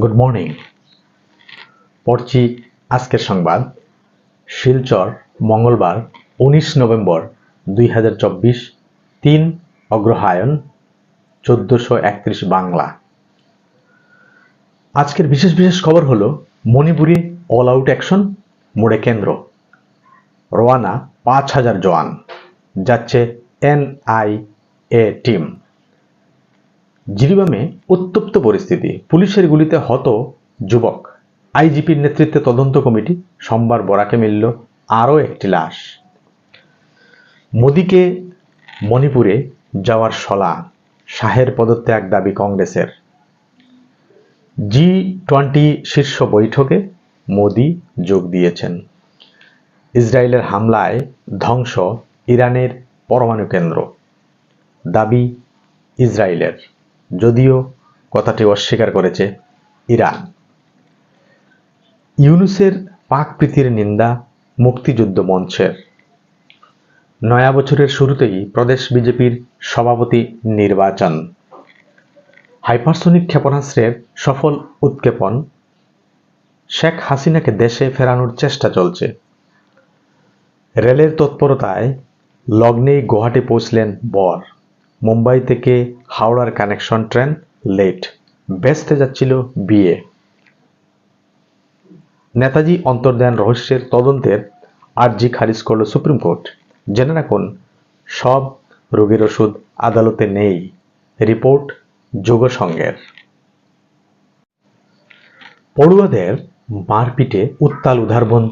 Good morning পড়ছি আজকের সংবাদ। শিলচর, মঙ্গলবার, উনিশ নভেম্বর দুই হাজার চব্বিশ, তিন অগ্রহায়ণ, চোদ্দশো একত্রিশ বাংলা। আজকের বিশেষ বিশেষ খবর হলো, মণিপুরে অল আউট অ্যাকশন মোড়ে কেন্দ্র। রোয়ানা পাঁচ হাজার জওয়ান, যাচ্ছে এনআইএ টিম জিরিবামে উত্তপ্ত পরিস্থিতি। পুলিশের গুলিতে হত যুবক। আইজিপির নেতৃত্বে তদন্ত কমিটি সোমবার বরাকে মিলল আরও একটি লাশ। মোদিকে মণিপুরে যাওয়ার সলা, শাহের পদত্যাগ দাবি কংগ্রেসের। জি টোয়েন্টি শীর্ষ বৈঠকে মোদি যোগ দিয়েছেন। ইসরায়েলের হামলায় ধ্বংস ইরানের পরমাণু কেন্দ্র। দাবি ইসরায়েলের। যদিও কথাটি অস্বীকার করেছে ইরান ইউনুসের পাক প্রীতির নিন্দা মুক্তিযুদ্ধ মঞ্চের। নয়া বছরের শুরুতেই প্রদেশ বিজেপির সভাপতি নির্বাচন। হাইপারসোনিক ক্ষেপণাস্ত্রের সফল উৎক্ষেপণ শেখ হাসিনাকে দেশে ফেরানোর চেষ্টা চলছে। রেলের তৎপরতায় লগ্নেই গুয়াহাটি পৌঁছলেন বর। মুম্বাই থেকে হাওড়ার কানেকশন ট্রেন লেট। বেসতে যাচ্ছিল বিয়ে। নেতাজি অন্তর্ধান রহস্যের তদন্তের আর্জি খারিজ করল সুপ্রিম কোর্ট। জেনে রাখুন, সব রোগীর ওষুধ আদালতে নেই। রিপোর্ট যোগসংঘের পড়ুয়াদের মারপিটে উত্তাল উদারবন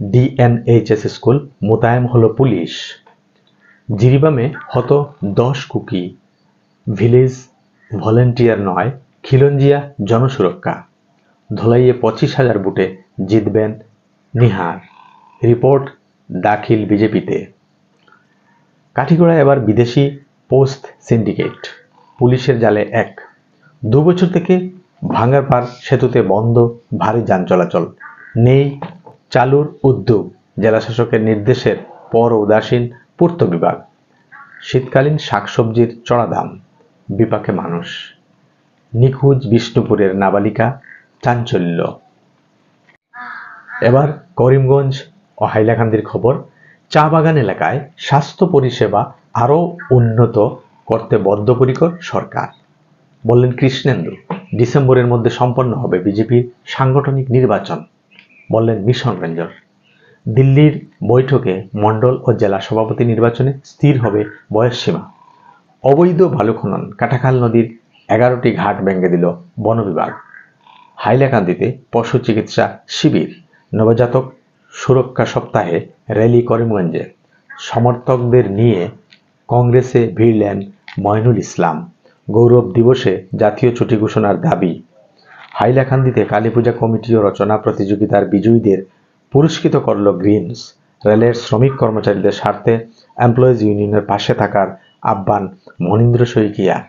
ডিএনএইচএস স্কুল মোতায়েন হলো পুলিশ। জিরিবামে হত দশ কুকি। ভিলেজ ভলেন্টিয়ার নয়, খিলঞ্জিয়া জনসুরক্ষা। ধোলাইয়ে পঁচিশ হাজার বুটে জিতবেন নিহার। রিপোর্ট দাখিল বিজেপিতে। কাঠিগড়া এবার বিদেশি পোস্ট সিন্ডিকেট, পুলিশের জালে এক। দু বছর থেকে ভাঙ্গারপাড় সেতুতে বন্ধ, ভারী যান চলাচল। নেই চালুর উদ্যোগ। জেলাশাসকের নির্দেশের পর উদাসীন পূর্ত বিভাগ। শীতকালীন শাকসবজির চড়া দাম, বিপাকে মানুষ। নিখোঁজ বিষ্ণুপুরের নাবালিকা চাঞ্চল্য। এবার করিমগঞ্জ ও হাইলাকান্দির খবর। চা বাগান এলাকায় স্বাস্থ্য পরিষেবা আরও উন্নত করতে বদ্ধপরিকর সরকার। বললেন কৃষ্ণেন্দু, ডিসেম্বরের মধ্যে সম্পন্ন হবে বিজেপির সাংগঠনিক নির্বাচন, বললেন মিশন রেঞ্জর। দিল্লির বৈঠকে মণ্ডল ও জেলা সভাপতি নির্বাচনে স্থির হবে বয়সসীমা অবৈধ বালু খনন কাটাখাল নদীর এগারোটি ঘাট ভেঙে দিল বন বিভাগ। হাইলাকান্দিতে পশু চিকিৎসা শিবির। নবজাতক সুরক্ষা সপ্তাহে র্যালি করিমগঞ্জে। সমর্থকদের নিয়ে কংগ্রেসে ভিড়লেন ময়নুল ইসলাম। গৌরব দিবসে জাতীয় ছুটি ঘোষণার দাবি। হাইলাকান্দিতে কালীপূজা কমিটি ও রচনা প্রতিযোগিতার বিজয়ীদের পুরস্কৃত করল গ্রিনস। রেলের শ্রমিক কর্মচারীদের স্বার্থে এমপ্লয়িজ ইউনিয়নের পাশে থাকার আহ্বান মনীন্দ্র শইকিয়া।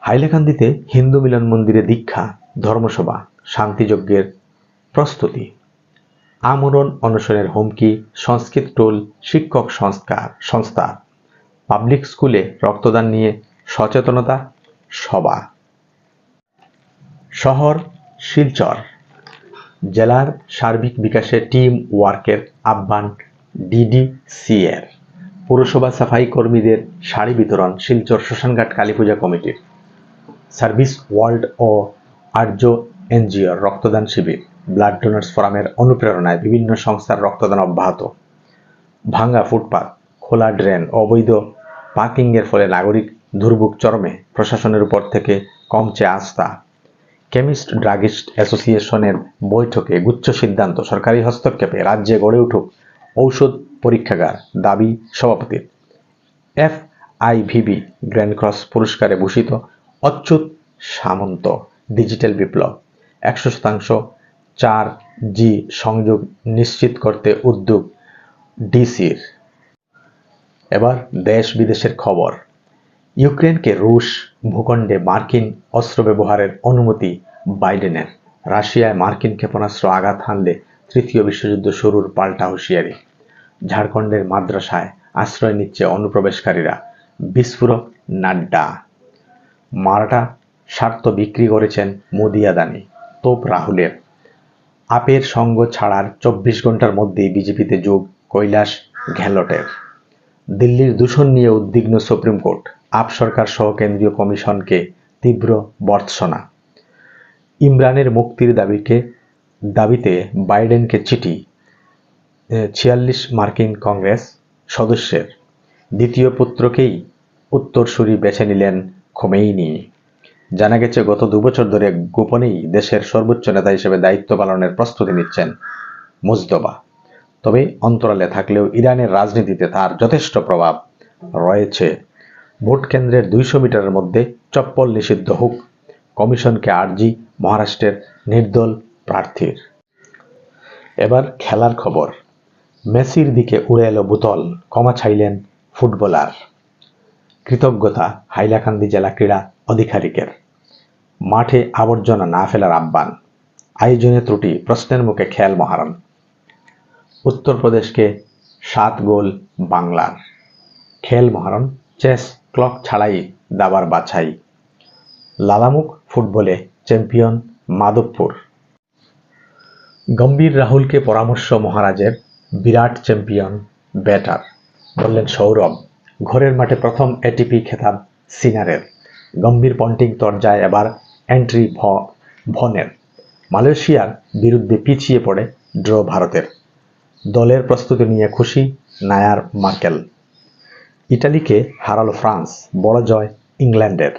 হাইলাকান্দিতে হিন্দু মিলন মন্দিরে দীক্ষা, ধর্মসভা, শান্তিযজ্ঞের প্রস্তুতি। আমরণ অনশনের হুমকি, সংস্কৃত টোল, শিক্ষক সংস্কার, সংস্থা। পাবলিক স্কুলে রক্তদান নিয়ে সচেতনতা সভা। শহর শিলচর। জেলার সার্বিক বিকাশে টিম ওয়ার্কের আহ্বান ডিডিসিএর। পৌরসভা সাফাই কর্মীদের শাড়ি বিতরণ, শিলচর শ্মশানঘাট কালীপূজা কমিটির। সার্ভিস ওয়ার্ল্ড ও আর্য এনজিওর রক্তদান শিবির, ব্লাড ডোনার্স ফোরামের অনুপ্রেরণায় বিভিন্ন সংস্থার রক্তদান অব্যাহত। ভাঙ্গা ফুটপাত, খোলা ড্রেন, অবৈধ পার্কিংয়ের ফলে নাগরিক দুর্ভোগ চরমে প্রশাসনের উপর থেকে কমছে আস্থা। কেমিস্ট ড্রাগিস্ট অ্যাসোসিয়েশনের বৈঠকে গুচ্ছ সিদ্ধান্ত সরকারি হস্তক্ষেপে রাজ্যে গড়ে উঠুক ঔষধ পরীক্ষাগার, দাবি সভাপতির। এফ আইভিবি গ্র্যান্ড ক্রস পুরস্কারে ভূষিত অচ্যুত সামন্ত ডিজিটাল বিপ্লব, একশো শতাংশ চার জি সংযোগ নিশ্চিত করতে উদ্যোগ ডিসির। এবার দেশ বিদেশের খবর। ইউক্রেনকে রুশ ভূখণ্ডে মার্কিন অস্ত্র ব্যবহারের অনুমতি বাইডেনের। রাশিয়ায় মার্কিন ক্ষেপণাস্ত্র আঘাত হানলে তৃতীয় বিশ্বযুদ্ধ শুরুর পাল্টা হুঁশিয়ারি। ঝাড়খণ্ডের মাদ্রাসায় আশ্রয় নিচ্ছে অনুপ্রবেশকারীরা। বিস্ফোরক নাড্ডা। মারাঠা স্বার্থ বিক্রি করেছেন মোদি আদানি, তোপ রাহুলের। আপের সঙ্গ ছাড়ার চব্বিশ ঘণ্টার মধ্যেই বিজেপিতে যোগ কৈলাস ঘেলটের। দিল্লির দূষণ নিয়ে উদ্বিগ্ন সুপ্রিম কোর্ট। আপ সরকার সহ কেন্দ্রীয় কমিশনকে তীব্র বর্ৎসনা ইমরানের মুক্তির দাবিকে, দাবিতে বাইডেনকে চিঠি ছিয়াল্লিশ মার্কিন কংগ্রেস সদস্যের। দ্বিতীয় পুত্রকেই উত্তরসূরি বেছে নিলেন খোমেইনি। জানা গেছে, গত দুবছর ধরে গোপনেই দেশের সর্বোচ্চ নেতা হিসেবে দায়িত্ব পালনের প্রস্তুতি নিচ্ছেন মুজদবা। তবে অন্তরালে থাকলেও ইরানের রাজনীতিতে তার যথেষ্ট প্রভাব রয়েছে। ভোট কেন্দ্রের দুইশো মিটারের মধ্যে চপ্পল নিষিদ্ধ হোক। কমিশনকে আর্জি মহারাষ্ট্রের নির্দল প্রার্থীর। এবার খেলার খবর। মেসির দিকে উড়ে এলো বোতল, ক্ষমা চাইলেন ফুটবলার। কৃতজ্ঞতা হাইলাকান্দি জেলা ক্রীড়া আধিকারিকের মাঠে আবর্জনা না ফেলার আহ্বান। আয়োজনে ত্রুটি, প্রশ্নের মুখে খেয়াল মহারণ। উত্তরপ্রদেশকে সাত গোল বাংলার। খেল মহারণ, চেস ক্লক ছাড়াই দাবার বাছাই। লালামুখ ফুটবলে চ্যাম্পিয়ন মাধবপুর। গম্ভীর রাহুলকে পরামর্শ মহারাজের বিরাট চ্যাম্পিয়ন ব্যাটার বললেন সৌরভ। ঘরের মাঠে প্রথম এটিপি খেতাব সিনারের গম্ভীর পন্টিং তরজায় এবার এন্ট্রি ভ, ভনের। মালয়েশিয়ার বিরুদ্ধে পিছিয়ে পড়ে ড্র ভারতের। দলের প্রস্তুতি নিয়ে খুশি নায়ার মার্কেল। ইটালিকে হারালো ফ্রান্স বড় জয় ইংল্যান্ডের।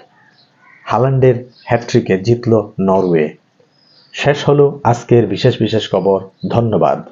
হালান্ডের হ্যাট্রিকে জিতল নরওয়ে। শেষ হলো আজকের বিশেষ বিশেষ খবর, ধন্যবাদ।